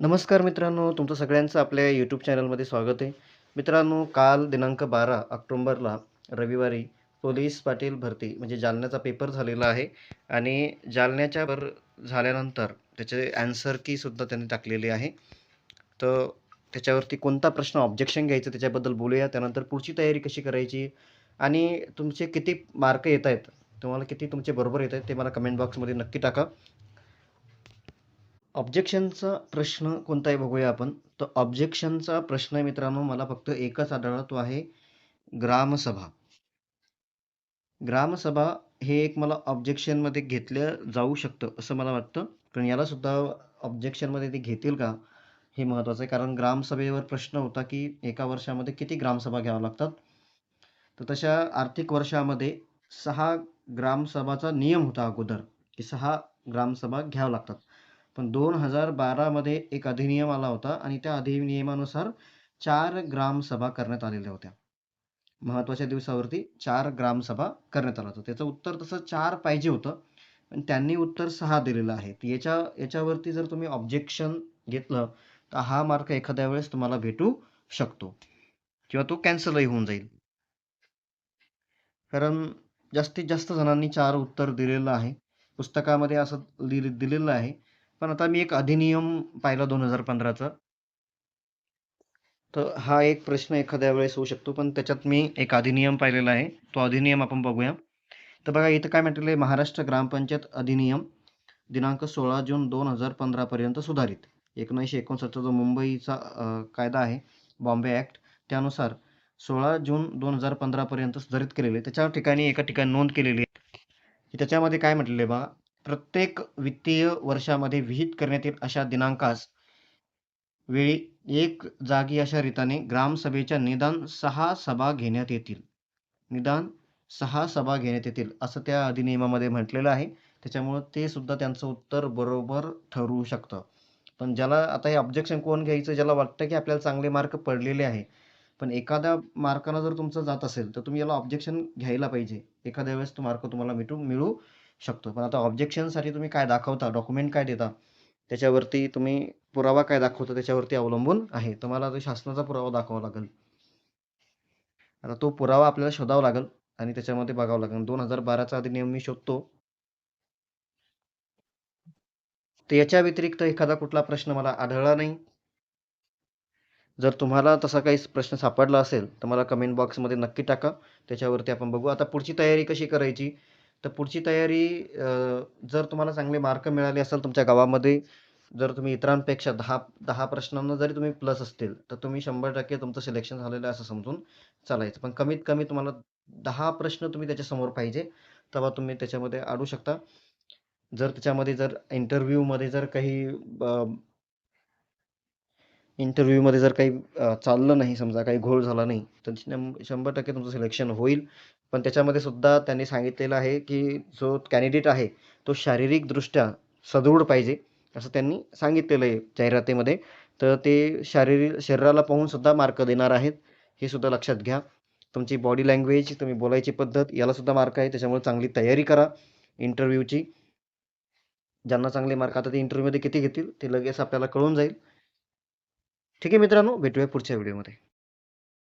नमस्कार मित्रांनो, तुमचं सगळ्यांचं आपल्या यूट्यूब चॅनलमध्ये स्वागत आहे. मित्रांनो, काल दिनांक बारा ऑक्टोंबरला रविवारी पोलीस पाटील भरती म्हणजे जालन्याचा पेपर झालेला आहे आणि जालन्याच्या वर झाल्यानंतर त्याचे ॲन्सर कीसुद्धा त्यांनी टाकलेली आहे. तर त्याच्यावरती कोणता प्रश्न ऑब्जेक्शन घ्यायचं त्याच्याबद्दल बोलूया. त्यानंतर पुढची तयारी कशी करायची आणि तुमचे किती मार्क येत आहेत, तुम्हाला किती तुमचे बरोबर येत आहेत ते मला कमेंट बॉक्समध्ये नक्की टाका. ऑब्जेक्शनचा प्रश्न कोणता आहे बघूया आपण. तर ऑब्जेक्शनचा प्रश्न आहे मित्रांनो मला फक्त एकच आढळला तो आहे ग्रामसभा. ग्रामसभा हे एक मला ऑब्जेक्शनमध्ये घेतलं जाऊ शकतं असं मला वाटतं. कारण यालासुद्धा ऑब्जेक्शनमध्ये ते घेतील का? हे महत्त्वाचं आहे. कारण ग्रामसभेवर प्रश्न होता की एका वर्षामध्ये किती ग्रामसभा घ्याव्या लागतात? तर तशा आर्थिक वर्षामध्ये सहा ग्रामसभाचा नियम होता अगोदर, की सहा ग्रामसभा घ्याव्या लागतात. पण दोन हजार बारामध्ये एक अधिनियम आला होता आणि त्या अधिनियमानुसार चार ग्रामसभा करण्यात आलेल्या होत्या. महत्त्वाच्या दिवसावरती चार ग्रामसभा करण्यात आला होता त्याचं उत्तर तसं चार पाहिजे होतं. पण त्यांनी उत्तर सहा दिलेलं आहे. याच्या याच्यावरती जर तुम्ही ऑब्जेक्शन घेतलं, तर हा मार्क एखाद्या वेळेस तुम्हाला भेटू शकतो किंवा तो कॅन्सलही होऊन जाईल. कारण जास्तीत जास्त जणांनी चार उत्तर दिलेलं आहे. पुस्तकामध्ये असं लिहि दिलेलं आहे. पण आता मी एक अधिनियम पाहिला 2015चा. तर हा एक प्रश्न एखाद्या वेळेस होऊ शकतो. पण त्याच्यात मी एक अधिनियम पाहिलेला आहे. तो अधिनियम आपण बघूया. तर बघा इथं काय म्हटलेलं आहे महाराष्ट्र ग्रामपंचायत अधिनियम दिनांक 16 जून दोन हजार पंधरापर्यंत सुधारित. 1959 जो मुंबईचा कायदा आहे, बॉम्बे ॲक्ट त्यानुसार 16 जून दोन हजार पंधरापर्यंत सुधारित केलेले त्याच्या ठिकाणी एका ठिकाणी नोंद केलेली आहे, त्याच्यामध्ये काय म्हटलेलं आहे बघा, प्रत्येक वित्तीय वर्षामध्ये विहित करण्यात येईल अशा दिनांकास वेळी एक जागी अशा रीतीने ग्रामसभेच्या निदान सहा सभा घेण्यात येतील. निदान सहा सभा घेण्यात येतील असं त्या अधिनियमामध्ये म्हटलेलं आहे. त्याच्यामुळं ते सुद्धा त्यांचं उत्तर बरोबर ठरू शकतं. पण ज्याला आता हे ऑब्जेक्शन कोण घ्यायचं? ज्याला वाटतं की आपल्याला चांगले मार्क पडलेले आहे. पण एखाद्या मार्कानं जर तुमचं जात असेल, तर तुम्ही याला ऑब्जेक्शन घ्यायला पाहिजे. एखाद्या वेळेस तो मार्क तुम्हाला मिटू मिळू शकतो. पण आता ऑब्जेक्शनसाठी तुम्ही काय दाखवता, डॉक्युमेंट काय देता, त्याच्यावरती तुम्ही पुरावा काय दाखवता त्याच्यावरती अवलंबून आहे. तुम्हाला तो शासनाचा पुरावा दाखवावा लागेल. आता तो पुरावा आपल्याला शोधावा लागेल आणि त्याच्यामध्ये बघावं लागेल. 2012चा अधिनियम मी शोधतो. तर याच्या व्यतिरिक्त एखादा कुठला प्रश्न मला आढळला नाही. जर तुम्हाला तसा काही प्रश्न सापडला असेल, तर मला कमेंट बॉक्समध्ये नक्की टाका. त्याच्यावरती आपण बघू. आता पुढची तयारी कशी करायची? तर पुढची तयारी जर तुम्हाला चांगले मार्क मिळाले असेल तुमच्या गावामध्ये, जर तुम्ही इतरांपेक्षा दहा दहा प्रश्नांना जरी तुम्ही प्लस असतील, तर तुम्ही 100% तुमचं सिलेक्शन झालेलं आहे असं समजून चालायचं. पण कमीत कमी तुम्हाला दहा प्रश्न तुम्ही त्याच्यासमोर पाहिजे. तेव्हा तुम्ही त्याच्यामध्ये अडू शकता. जर त्याच्यामध्ये जर इंटरव्ह्यूमध्ये जर काही इंटरव्ह्यूमध्ये जर काही चाललं नाही समजा काही घोळ झाला नाही, तर शं 100% तुमचं सिलेक्शन होईल. पण त्याच्यामध्ये सुद्धा त्यांनी सांगितलेलं आहे, की जो कॅन्डिडेट आहे, तो शारीरिकदृष्ट्या सदृढ पाहिजे, असं त्यांनी सांगितलेलं आहे जाहिरातीमध्ये. तर ते शारीरिक शरीराला पाहून सुद्धा मार्क देणार आहेत. हे सुद्धा लक्षात घ्या. तुमची बॉडी लँग्वेज, तुम्ही बोलायची पद्धत याला सुद्धा मार्क आहे. त्याच्यामुळे चांगली तयारी करा इंटरव्ह्यूची. ज्यांना चांगले मार्क आता ते इंटरव्ह्यूमध्ये किती घेतील, ते लगेच आपल्याला कळून जाईल. ठीक आहे मित्रांनो, भेटूया पुढच्या व्हिडिओमध्ये.